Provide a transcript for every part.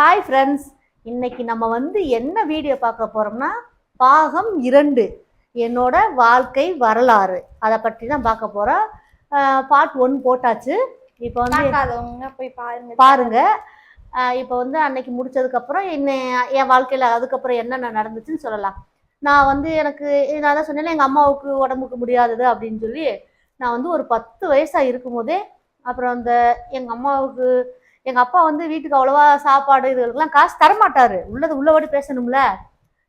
Hi friends இன்னைக்கு நம்ம வந்து என்ன வீடியோ பார்க்க போறோம்னா பாகம் இரண்டு என்னோட வாழ்க்கை வரலாறு. அதை பற்றி தான் பார்க்க போறோம். பார்ட் ஒன் போட்டாச்சு. இப்போ வந்து போய் பாருங்க. பாருங்க. இப்போ வந்து அன்னைக்கு முடிச்சதுக்கப்புறம் என்ன என் வாழ்க்கையில் அதுக்கப்புறம் என்னென்ன நடந்துச்சுன்னு சொல்லலாம். நான் வந்து எனக்கு நான் தான் சொன்னேன்ல எங்கள் அம்மாவுக்கு உடம்புக்கு முடியாதது அப்படின்னு சொல்லி நான் வந்து ஒரு பத்து வயசாக இருக்கும்போதே அப்புறம் அந்த எங்கள் அம்மாவுக்கு எங்கள் அப்பா வந்து வீட்டுக்கு அவ்வளோவா சாப்பாடு இதுகளுக்கெல்லாம் காசு தரமாட்டாரு. உள்ளது உள்ளபடி பேசணும்ல.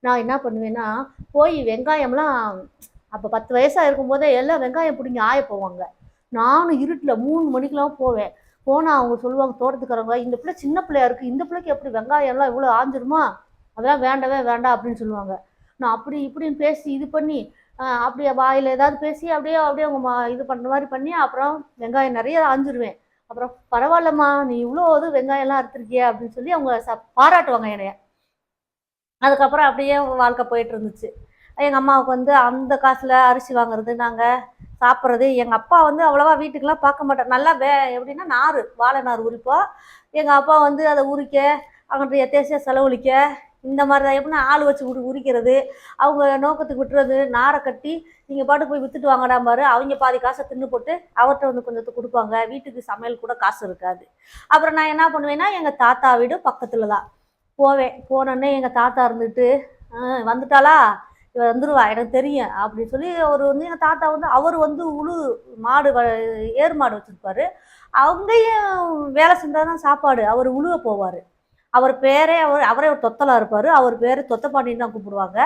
நான் என்ன பண்ணுவேன்னா போய் வெங்காயம்லாம் அப்போ பத்து வயசாக இருக்கும்போதே எல்லாம் வெங்காயம் பிடிங்கி ஆய போவாங்க. நானும் இருட்டில் மூணு மணிக்கெலாம் போவேன். போனால் அவங்க சொல்லுவாங்க தோட்டத்துக்காரங்க இந்த பிள்ளை சின்ன பிள்ளையா இருக்குது இந்த பிள்ளைக்கு எப்படி வெங்காயம்லாம் இவ்வளோ ஆஞ்சிருமா? அதெல்லாம் வேண்டவே வேண்டாம் அப்படின்னு சொல்லுவாங்க. நான் அப்படி இப்படின்னு பேசி இது பண்ணி அப்படியே வாயில் ஏதாவது பேசி அப்படியே அப்படியே அவங்க இது பண்ணுற மாதிரி பண்ணி அப்புறம் வெங்காயம் நிறைய ஆஞ்சிருவேன். அப்புறம் பரவாயில்லம்மா நீ இவ்வளோ இது வெங்காயம்லாம் அறுத்துருக்கிய அப்படின்னு சொல்லி அவங்க ச பாராட்டுவாங்க என்னைய. அதுக்கப்புறம் அப்படியே வாழ்க்கை போயிட்டு இருந்துச்சு. எங்கள் அம்மாவுக்கு வந்து அந்த காசில் அரிசி வாங்குறது நாங்கள் சாப்பிட்றது. எங்கள் அப்பா வந்து அவ்வளோவா வீட்டுக்கெலாம் பார்க்க மாட்டார். நல்லா வே எப்படின்னா நார் வாழை நார் உரிப்போம். எங்கள் அப்பா வந்து அதை உரிக்க அங்கிட்ட எத்தேசியாக செலவழிக்க இந்த மாதிரி தான் எப்படின்னா ஆள் வச்சு உரி உரிக்கிறது அவங்க நோக்கத்துக்கு விட்டுறது நாரை கட்டி நீங்கள் பாட்டு போய் வித்துட்டு வாங்கடா பாரு அவங்க பாதி காசை தின்னு போட்டு அவர்கிட்ட வந்து கொஞ்சத்துக்கு கொடுப்பாங்க. வீட்டுக்கு சமையல் கூட காசு இருக்காது. அப்புறம் நான் என்ன பண்ணுவேன்னா எங்கள் தாத்தா வீடு பக்கத்தில் தான். போவேன். போனோடனே எங்கள் தாத்தா இருந்துட்டு வந்துட்டாளா? இவ வந்துருவா எனக்கு தெரியும் அப்படின்னு சொல்லி அவர் வந்து எங்கள் தாத்தா வந்து அவர் வந்து உழு மாடு வ- ஏர் மாடு வச்சுருப்பாரு. அவங்கையும் வேலை செஞ்சால் தான் சாப்பாடு. அவர் உழுவ போவார். அவர் பேரே அவர் அவரே ஒரு தொத்தலாக இருப்பார். அவர் பேர் தொத்தப்பாண்டின்னு தான் கூப்பிடுவாங்க.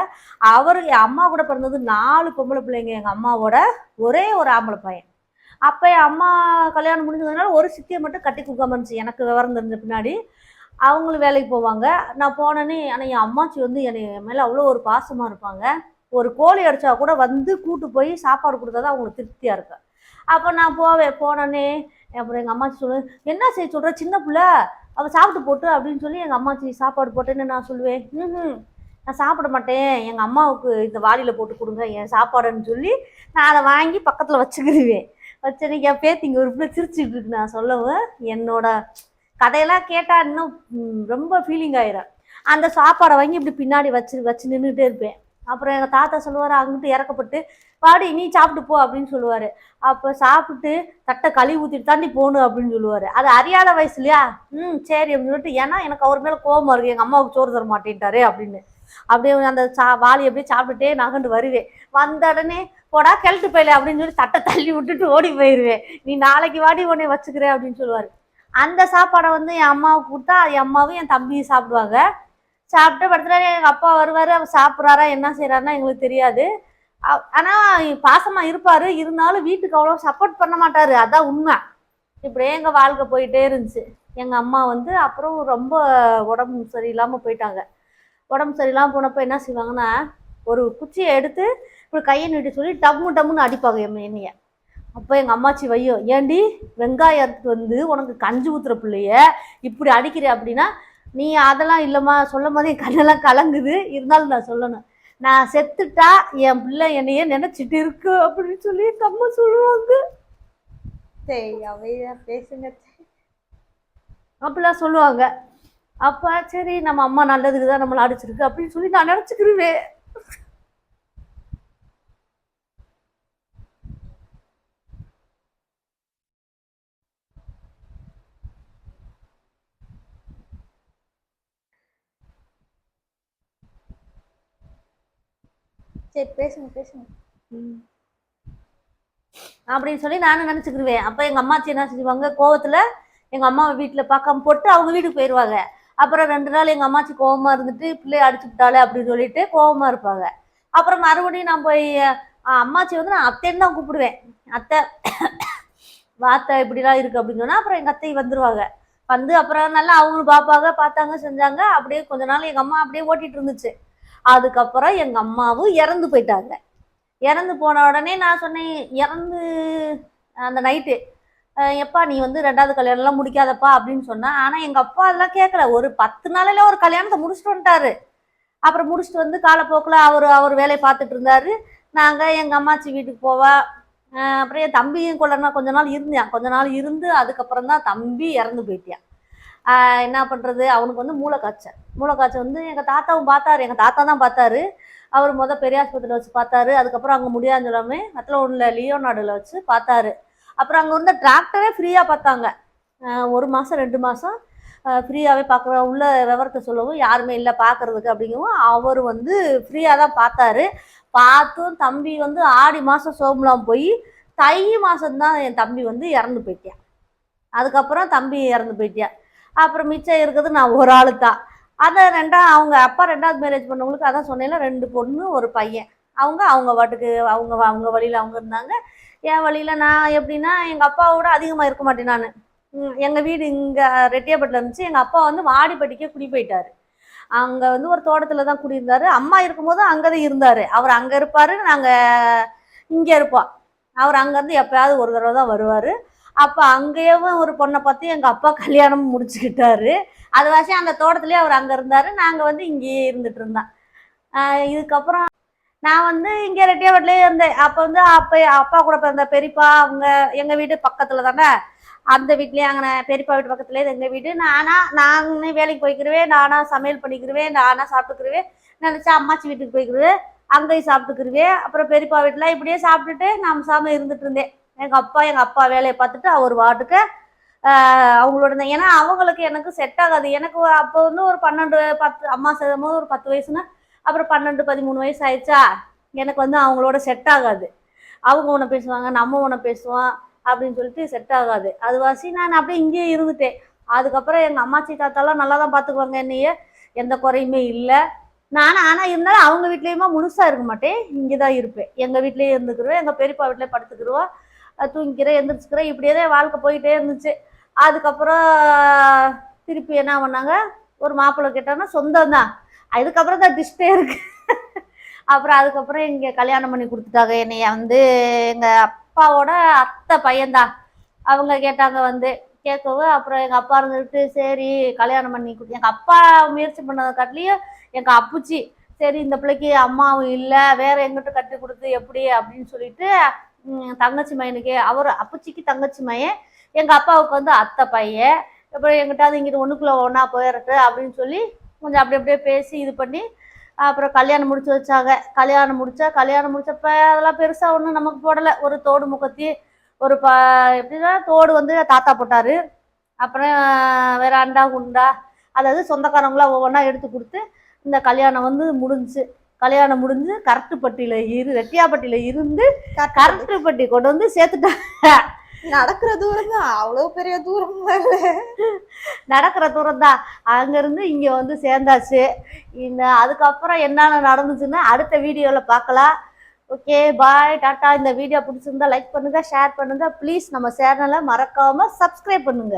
அவர் என் அம்மா கூட பிறந்தது நாலு பொம்பளை பிள்ளைங்க. எங்கள் அம்மாவோட ஒரே ஒரு ஆம்பளை பையன். அப்போ என் அம்மா கல்யாணம் முடிஞ்சதுனால ஒரு சித்தியை மட்டும் கட்டி கொடுக்காம இருந்துச்சு. எனக்கு விவரம் தெரிஞ்ச பின்னாடி அவங்களும் வேலைக்கு போவாங்க. நான் போனேன்னே ஆனால் என் அம்மாச்சி வந்து என்னை என் மேலே அவ்வளோ ஒரு பாசமாக இருப்பாங்க. ஒரு கோழி அடித்தா கூட வந்து கூட்டு போய் சாப்பாடு கொடுத்தா தான் அவங்களுக்கு திருப்தியாக இருக்கும். அப்போ நான் போவேன் போனோன்னே அப்புறம் எங்கள் அம்மாச்சி சொல்லு என்ன செய்ய சொல்கிற சின்ன பிள்ளை. அவள் சாப்பிட்டு போட்டு அப்படின்னு சொல்லி எங்கள் அம்மாச்சி சாப்பாடு போட்டேன்னு நான் சொல்லுவேன். ம் நான் சாப்பிட மாட்டேன். எங்கள் அம்மாவுக்கு இந்த வாளியில் போட்டு கொடுங்க என் சாப்பாடுன்னு சொல்லி நான் அதை வாங்கி பக்கத்தில் வச்சுக்கிடுவேன். வச்சு என் பேத்திங்க ஒரு பிள்ளை சிரிச்சுட்டு இருக்கு. நான் சொல்லவும் என்னோட கதையெல்லாம் கேட்டால் இன்னும் ரொம்ப ஃபீலிங் ஆயிடும் அந்த சாப்பாடை வாங்கி இப்படி பின்னாடி வச்சு வச்சு நின்றுட்டே இருப்பேன். அப்புறம் எங்கள் தாத்தா சொல்லுவார் அங்கிட்டு இறக்கப்பட்டு பாடி நீ சாப்பிட்டு போ அப்படின்னு சொல்லுவார். அப்போ சாப்பிட்டு தட்டை கழுவி ஊற்றிட்டு தாண்டி போகணும் அப்படின்னு சொல்லுவார். அது அறியாத வயசுலையா ம் சரி அப்படின்னு சொல்லிட்டு ஏன்னா எனக்கு அவர் மேலே கோபமாக இருக்குது எங்கள் அம்மாவுக்கு சோறு தர மாட்டேன்ட்டாரு அப்படின்னு. அப்படியே அந்த சா வாளி அப்படியே சாப்பிட்டுட்டே நகண்டு வருவேன். வந்த உடனே போடா கிழட்டு போயில அப்படின்னு சொல்லி தட்டை தள்ளி விட்டுட்டு ஓடி போயிடுவேன் நீ நாளைக்கு வாடி உடனே வச்சுக்கிறேன் அப்படின்னு சொல்லுவார். அந்த சாப்பாடை வந்து என் அம்மாவுக்கு கொடுத்தா என் அம்மாவும் என் தம்பியும் சாப்பிடுவாங்க. சாப்பிட்டு படுத்துறாரு எங்கள் அப்பா வருவார் அவர் சாப்பிட்றாரா என்ன செய்கிறாருன்னா எங்களுக்கு தெரியாது. ஆனால் பாசமாக இருப்பார். இருந்தாலும் வீட்டுக்கு அவ்வளோ சப்போர்ட் பண்ண மாட்டார். அதான் உண்மை. இப்படியே எங்கள் வாழ்க்கை போயிட்டே இருந்துச்சு. எங்கள் அம்மா வந்து அப்புறம் ரொம்ப உடம்பு சரியில்லாமல் போயிட்டாங்க. உடம்பு சரியில்லாமல் போனப்போ என்ன செய்வாங்கன்னா ஒரு குச்சியை எடுத்து இப்படி கையை நீட்டி சொல்லி டம்மு டம்முன்னு அடிப்பாங்க எம் என்னைய அப்போ எங்கள் அம்மாச்சி வையோ ஏண்டி வெங்காயம் வந்து உனக்கு கஞ்சி ஊற்றுற பிள்ளைய இப்படி அடிக்கிற அப்படின்னா நீ அதெல்லாம் இல்லைம்மா. சொல்லும் போதே என் கண்ணெல்லாம் கலங்குது. இருந்தாலும் நான் சொல்லணும். நான் செத்துட்டா என் பிள்ளை என்னையே நினைச்சிட்டு இருக்கு அப்படின்னு சொல்லி எங்க அம்மா சொல்லுவாங்க. சரி அமைதியா பேசுங்க. அப்படிலாம் சொல்லுவாங்க. அப்ப சரி நம்ம அம்மா நல்லதுக்கு தான் நம்மளை அடிச்சிருக்கு அப்படின்னு சொல்லி நான் நினச்சிக்கிருவேன். சரி பேசுங்க பேசுங்க. அப்படின்னு சொல்லி நானும் நினச்சிக்கிருவேன். அப்போ எங்கள் அம்மாச்சி என்ன செஞ்சுவாங்க கோவத்தில் எங்கள் அம்மாவை வீட்டில் பார்க்காம போட்டு அவங்க வீட்டுக்கு போயிடுவாங்க அப்புறம் ரெண்டு நாள் எங்கள் அம்மாச்சி கோவமா இருந்துட்டு பிள்ளைய அடிச்சு விட்டாளே அப்படின்னு சொல்லிட்டு கோவமா இருப்பாங்க. அப்புறம் மறுபடியும் நான் போய் அம்மாச்சி வந்து நான் அத்தைன்னு தான் கூப்பிடுவேன். அத்தை வாத்தை இப்படிலாம் இருக்கு அப்படின்னு சொன்னா அப்புறம் எங்கள் அத்தை வந்துருவாங்க. வந்து அப்புறம் நல்லா அவங்களும் பார்ப்பாங்க பார்த்தாங்க செஞ்சாங்க. அப்படியே கொஞ்ச நாள் எங்கள் அம்மா அப்படியே ஓட்டிட்டு இருந்துச்சு. அதுக்கப்புறம் எங்கள் அம்மாவும் இறந்து போயிட்டாங்க. இறந்து போன உடனே நான் சொன்னேன் இறந்து அந்த நைட்டு எப்பா நீ வந்து ரெண்டாவது கல்யாணம்லாம் முடிக்காதப்பா அப்படின்னு சொன்னேன் ஆனால் எங்கள் அப்பா அதெல்லாம் கேட்கல ஒரு பத்து நாளில் ஒரு கல்யாணத்தை முடிச்சுட்டு வந்துட்டாரு. அப்புறம் முடிச்சுட்டு வந்து காலப்போக்கில் அவர் அவர் வேலையை பார்த்துட்டு இருந்தாரு. நாங்கள் எங்கள் அம்மாச்சி வீட்டுக்கு போவா அப்புறம் என் தம்பியும் கொள்ளனா கொஞ்ச நாள் இருந்தேன். கொஞ்ச நாள் இருந்து அதுக்கப்புறம் தான் தம்பி இறந்து போயிட்டியா. என்ன பண்ணுறது அவனுக்கு வந்து மூளைக்காய்ச்சல் மூளைக்காய்ச்சல் வந்து எங்கள் தாத்தாவும் பார்த்தாரு. எங்கள் தாத்தா தான் பார்த்தாரு. அவர் முத பெரியாஸ்பத்திரியில் வச்சு பார்த்தாரு. அதுக்கப்புறம் அங்கே முடியாதுன்னு சொல்லாமல் மற்ற ஒன்றில் லியோநாடுல வச்சு பார்த்தாரு. அப்புறம் அங்கே வந்து டிராக்டரே ஃப்ரீயாக பார்த்தாங்க. ஒரு மாதம் ரெண்டு மாதம் ஃப்ரீயாகவே பார்க்குற உள்ள விவரத்தை சொல்லவும் யாருமே இல்லை பார்க்குறதுக்கு அப்படிங்கவும் அவர் வந்து ஃப்ரீயாக தான் பார்த்தாரு. பார்த்தும் தம்பி வந்து ஆடி மாதம் சோம்லாம் போய் தை மாதம்தான் என் தம்பி வந்து இறந்து போயிட்டியா. அதுக்கப்புறம் தம்பி இறந்து போயிட்டியா. அப்புறம் மிச்சம் இருக்கிறது நான் ஒரு ஆளு தான் அதை ரெண்டா அவங்க அப்பா ரெண்டாவது மேரேஜ் பண்ணவங்களுக்கு அதான் சொன்னேன்ல ரெண்டு பொண்ணு ஒரு பையன். அவங்க அவங்க பாட்டுக்கு அவங்க அவங்க வழியில் அவங்க இருந்தாங்க. என் வழியில் நான் எப்படின்னா எங்கள் அப்பாவோட அதிகமாக இருக்க மாட்டேன் நான். எங்கள் வீடு இங்கே ரெட்டியாப்பட்டில் இருந்துச்சு. எங்கள் அப்பா வந்து வாடிப்பட்டிக்கே குடி போயிட்டார். அங்கே வந்து ஒரு தோட்டத்தில் தான் குடியிருந்தார். அம்மா இருக்கும்போது அங்கே தான் இருந்தார். அவர் அங்கே இருப்பார் நாங்கள் இங்கே இருப்போம். அவர் அங்கேருந்து எப்போயாவது ஒரு தடவை தான் வருவார். அப்போ அங்கேயும் ஒரு பொண்ணை பார்த்து எங்கள் அப்பா கல்யாணம் முடிச்சுக்கிட்டாரு. அது வாசி அந்த தோட்டத்துலேயே அவர் அங்கே இருந்தார். நாங்கள் வந்து இங்கேயே இருந்துட்டு இருந்தோம். இதுக்கப்புறம் நான் வந்து இங்கே ரெட்டியாவட்டிலே இருந்தேன். அப்போ வந்து அப்போ அப்பா கூட பிறந்த பெரியப்பா அவங்க எங்கள் வீடு பக்கத்தில் தானே? அந்த வீட்லேயே அங்கே பெரியப்பா வீட்டு பக்கத்துலேயே எங்கள் வீடு. நானா நானே வேலைக்கு போய்க்கிறவேன் நானாக சமையல் பண்ணிக்கிறவேன் நானாக சாப்பிட்டுக்கிருவேன் நினச்சா அம்மாச்சி வீட்டுக்கு போய்க்கிருவேன் அங்கேயும் சாப்பிட்டுக்கிருவேன் அப்புறம் பெரியப்பா வீட்டில் இப்படியே சாப்பிட்டுட்டு நான் சாமி இருந்துட்டு இருந்தேன். எங்கள் அப்பா எங்கள் அப்பா வேலையை பார்த்துட்டு அவர் வாட்டுக்கு அவங்களோட ஏன்னா அவங்களுக்கு எனக்கு செட் ஆகாது. எனக்கு அப்போ வந்து ஒரு பன்னெண்டு பத்து அம்மா சேரும் போது ஒரு பத்து வயசுன்னா அப்புறம் பன்னெண்டு பதிமூணு வயசு ஆயிடுச்சா? எனக்கு வந்து அவங்களோட செட் ஆகாது. அவங்க ஒன்று பேசுவாங்க நம்ம ஒன்று பேசுவோம் அப்படின்னு சொல்லிட்டு செட் ஆகாது. அது வாசி நான் அப்படியே இங்கேயே இருந்துட்டேன். அதுக்கப்புறம் எங்கள் அம்மாச்சி தாத்தாலாம் நல்லா தான் பார்த்துக்குவாங்க என்னையே. எந்த குறையுமே இல்லை. நான் ஆனால் இருந்தாலும் அவங்க வீட்லேயுமா முழுசாக இருக்க மாட்டேன். இங்கே தான் இருப்பேன். எங்கள் வீட்லேயே இருந்துக்கிருவேன். எங்கள் பெரியப்பா வீட்டிலே படுத்துக்கிருவோம் தூங்கிக்கிறேன் எந்திரிச்சுக்கிறேன் இப்படியே தான் வாழ்க்கை போயிட்டே இருந்துச்சு. அதுக்கப்புறம் திருப்பி என்ன பண்ணாங்க? ஒரு மாப்பிள்ளை கேட்டாங்கன்னா சொந்தம் தான் அதுக்கப்புறம் தான் டிஸ்டே இருக்கு. அப்புறம் அதுக்கப்புறம் இங்கே கல்யாணம் பண்ணி கொடுத்துட்டாங்க. என்னைய வந்து எங்கள் அப்பாவோட அத்தை பையன்தான். அவங்க கேட்டாங்க வந்து கேட்கவும் அப்புறம் எங்கள் அப்பா இருந்துட்டு சரி கல்யாணம் பண்ணி கொடு. எங்கள் அப்பா முயற்சி பண்ணதை காட்டிலையும் எங்கள் அப்புச்சி சரி இந்த பிள்ளைக்கு அம்மாவும் இல்லை வேற எங்கிட்ட கட்டி கொடுத்து எப்படி? அப்படின்னு சொல்லிட்டு தங்கச்சி பையனுக்கு அவர் அப்பச்சிக்கு தங்கச்சி மையன் எங்கள் அப்பாவுக்கு வந்து அத்தை பையன். அப்புறம் எங்கிட்டாவது இங்கிட்டு ஒன்றுக்குள்ளே ஒன்றா போயிடட்டு அப்படின்னு சொல்லி கொஞ்சம் அப்படி அப்படியே பேசி இது பண்ணி அப்புறம் கல்யாணம் முடிச்சு வச்சாங்க. கல்யாணம் முடிச்சா கல்யாணம் முடிச்சப்ப அதெல்லாம் பெருசாக ஒன்றும் நமக்கு போடலை. ஒரு தோடு முக்கத்தி ஒரு ப எப்படின்னா தோடு வந்து தாத்தா போட்டார். அப்புறம் வேற அண்டா குண்டா அதாவது சொந்தக்காரங்களாம் ஒவ்வொன்றா எடுத்து கொடுத்து இந்த கல்யாணம் வந்து முடிஞ்சுச்சு கல்யாணம் முடிஞ்சு கரட்டுப்பட்டியில் இரு ரெட்டியாப்பட்டியில் இருந்து கரட்டுப்பட்டி கொண்டு வந்து சேர்த்துட்டாங்க நடக்கிற தூரம் தான். அவ்வளவு பெரிய தூரம் இல்ல. நடக்கிற தூரம் தான். அங்கேருந்து இங்கே வந்து சேர்ந்தாச்சு. இந்த அதுக்கப்புறம் என்னென்ன நடந்துச்சுன்னா அடுத்த வீடியோவில் பார்க்கலாம். ஓகே பாய் டாட்டா இந்த வீடியோ பிடிச்சிருந்தா லைக் பண்ணுங்க ஷேர் பண்ணுங்க. ப்ளீஸ் நம்ம சேனலை மறக்காம சப்ஸ்கிரைப் பண்ணுங்க.